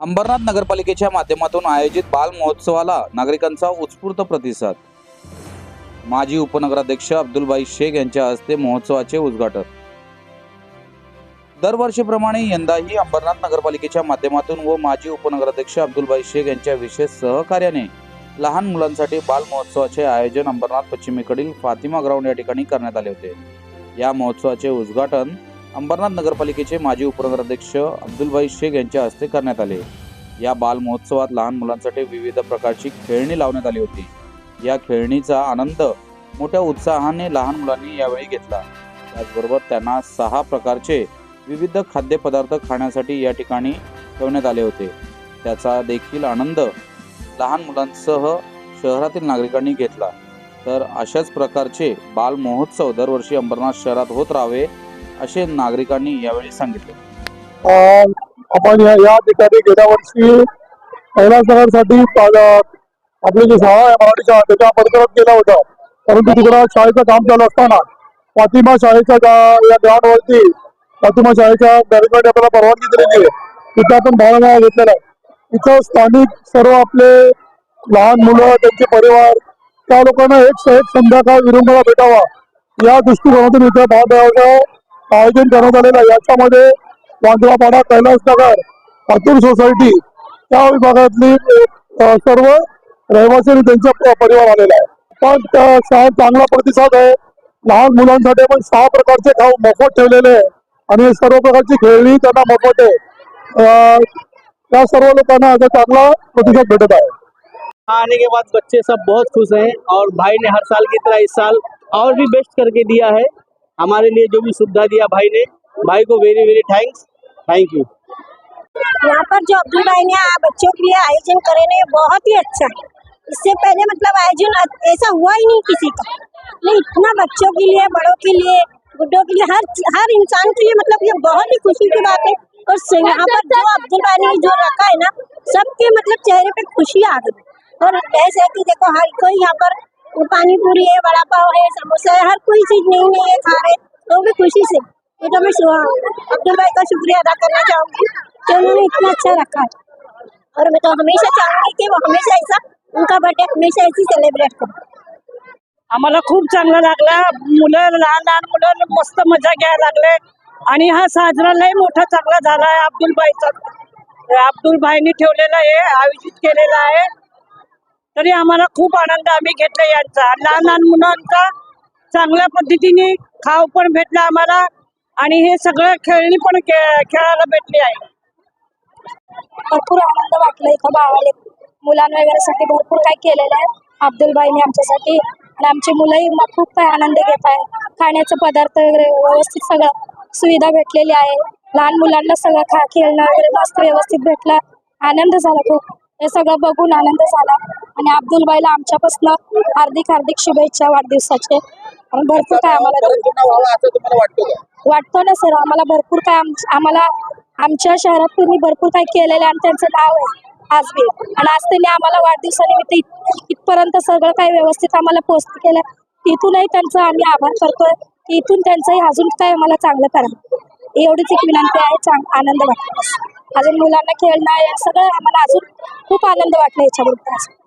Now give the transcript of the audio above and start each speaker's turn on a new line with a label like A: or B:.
A: अंबरनाथ नगरपालिकेच्या माध्यमातून आयोजित बाल महोत्सवाला नागरिकांचा उत्स्फूर्त प्रतिसाद. माजी उपनगराध्यक्ष अब्दुलबाई शेख यांच्या हस्ते महोत्सवाचे उद्घाटन. दरवर्षीप्रमाणे यंदाही अंबरनाथ नगरपालिकेच्या माध्यमातून व माजी उपनगराध्यक्ष अब्दुलबाई शेख यांच्या विशेष सहकार्याने लहान मुलांसाठी बाल महोत्सवाचे आयोजन अंबरनाथ पश्चिमेकडील फातिमा ग्राउंड या ठिकाणी करण्यात आले होते. या महोत्सवाचे उद्घाटन अंबरनाथ नगरपालिकेचे माजी उपनगराध्यक्ष अब्दुलभाई शेख यांच्या हस्ते करण्यात आले. या बाल महोत्सवात लहान मुलांसाठी विविध प्रकारची खेळणी लावण्यात आली होती. या खेळणीचा आनंद मोठ्या उत्साहाने लहान मुलांनी यावेळी घेतला. त्याचबरोबर त्यांना सहा प्रकारचे विविध खाद्यपदार्थ खाण्यासाठी या ठिकाणी ठेवण्यात आले होते. त्याचा देखील आनंद लहान मुलांसह शहरातील नागरिकांनी घेतला. तर अशाच प्रकारचे बाल महोत्सव दरवर्षी अंबरनाथ शहरात होत राहावे असे नागरिकांनी यावेळी सांगितले.
B: आपण या ठिकाणी गेल्या वर्षी महिला सणासाठी आपली जी शाळा आहे मराठी शाळा त्याच्या परिसरात गेला होता. परंतु तिकडं शाळेचं काम चालू असताना फातिमा शाळेच्या गा- या ग्राउंडवरती फातिमा शाळेच्या बॅरिकेड आपल्याला परवानगी दिलेली आहे. तिथे आपण भाग घेतलेला आहे. इथं स्थानिक सर्व आपले लहान मुलं त्यांचे परिवार त्या लोकांना एक एक संध्याकाळ विरंगुळा भेटावा. या दृष्टिकोनातून इथे भावदेवाचं आयोजन करण्यात आलेलं आहे. याच्यामध्ये वांद्रापाडा कैलास नगर अतुल सोसायटी त्या विभागातली सर्व रहिवासी आणि त्यांचा परिवार आलेला आहे. पण त्या शाळेत चांगला प्रतिसाद आहे. लहान मुलांसाठी पण सहा प्रकारचे खाऊ मोफत ठेवलेले आहे. आणि सर्व प्रकारची खेळणी त्यांना मोफत आहे. त्या सर्व लोकांना आता चांगला प्रतिसाद भेटत आहे.
C: आने के बाद बच्चे सब बहुत खुश हैं और भाई ने हर साल की तरह इस साल और भी बेस्ट करके दिया है। हमारे लिए जो भी सुविधा दिया भाई ने, भाई को very very thanks thank you
D: यहाँ पर जो अब्दुल भाई ने बच्चों के लिए आयोजन करे ने बहुत ही अच्छा इससे पहले मतलब आयोजन ऐसा हुआ ही नहीं किसी का। नहीं इतना बच्चों के लिए, बड़ों के लिए बुढ़ों के लिए, हर हर इंसान के लिए मतलब ये बहुत ही खुशी की बात है। और यहाँ पर जो अब्दुल भाई ने जो रखा है ना, सबके मतलब चेहरे पे खुशी आ गई। और ऐसे कि देखो, हर कोई यहाँ पर पानी पूरी है, वड़ा पाव है, समोसा है, हर कोई चीज़ नई नई है, खा रहे तो भी खुशी से ये तो मैं अब्दुल भाई का शुक्रिया अदा करना चाहूँगी कि उन्होंने इतना अच्छा रखा है। और मैं तो हमेशा चाहूँगी कि वो हमेशा ऐसा, उनका बर्थडे हमेशा ऐसे सेलिब्रेट करो।
E: आम्हाला खूप चांगला लागला. मुलं, लहान लहान मुलं, मस्त मज़ा घ्यायला लागले. आणि हा साजरा लय मोठा चांगला झाला आहे अब्दुल भाईचा अब्दुल भाईनी ठेवलेला आहे, आयोजित केलेला आहे. तरी आम्हाला खूप आनंद आम्ही घेतला यांचा. लहान लहान मुलांचा चांगल्या पद्धतीने खाव पण भेटला आम्हाला आणि हे सगळं खेळणी पण खेळायला भेटली आहे.
D: भरपूर आनंद वाटला इथं भावाले. मुलांना वगैरेसाठी भरपूर काही केलेलं आहे. अब्दुल भाईने आमच्यासाठी. आणि आमची मुलंही मग खूप काही आनंद घेत आहे. खाण्याचे पदार्थ वगैरे व्यवस्थित सगळं सुविधा भेटलेली आहे. लहान मुलांना सगळं खा खेळणं वगैरे मस्त व्यवस्थित भेटलं. आनंद झाला खूप. हे सगळं बघून आनंद झाला. आणि अब्दुल भाईला आमच्यापासून हार्दिक हार्दिक शुभेच्छा वाढदिवसाचे. भरपूर काय आम्हाला वाटतं ना सर? आम्हाला भरपूर काय आम- आम्हाला आमच्या शहरात त्यांनी भरपूर काय केलेलं आहे आणि त्यांचं नाव आहे आज बी आणि आज त्यांनी आम्हाला वाढदिवसानिमित्त इत- इथपर्यंत सगळं काही व्यवस्थित आम्हाला पोस्ट केलं. तिथूनही त्यांचा आम्ही आभार करतोय. की इथून त्यांचंही अजून काय आम्हाला चांगलं करा एवढीच एक विनंती आहे. चांग आनंद वाटतो. अजून मुलांना खेळणं हे सगळं आम्हाला अजून खूप आनंद वाटला याच्याबद्दल.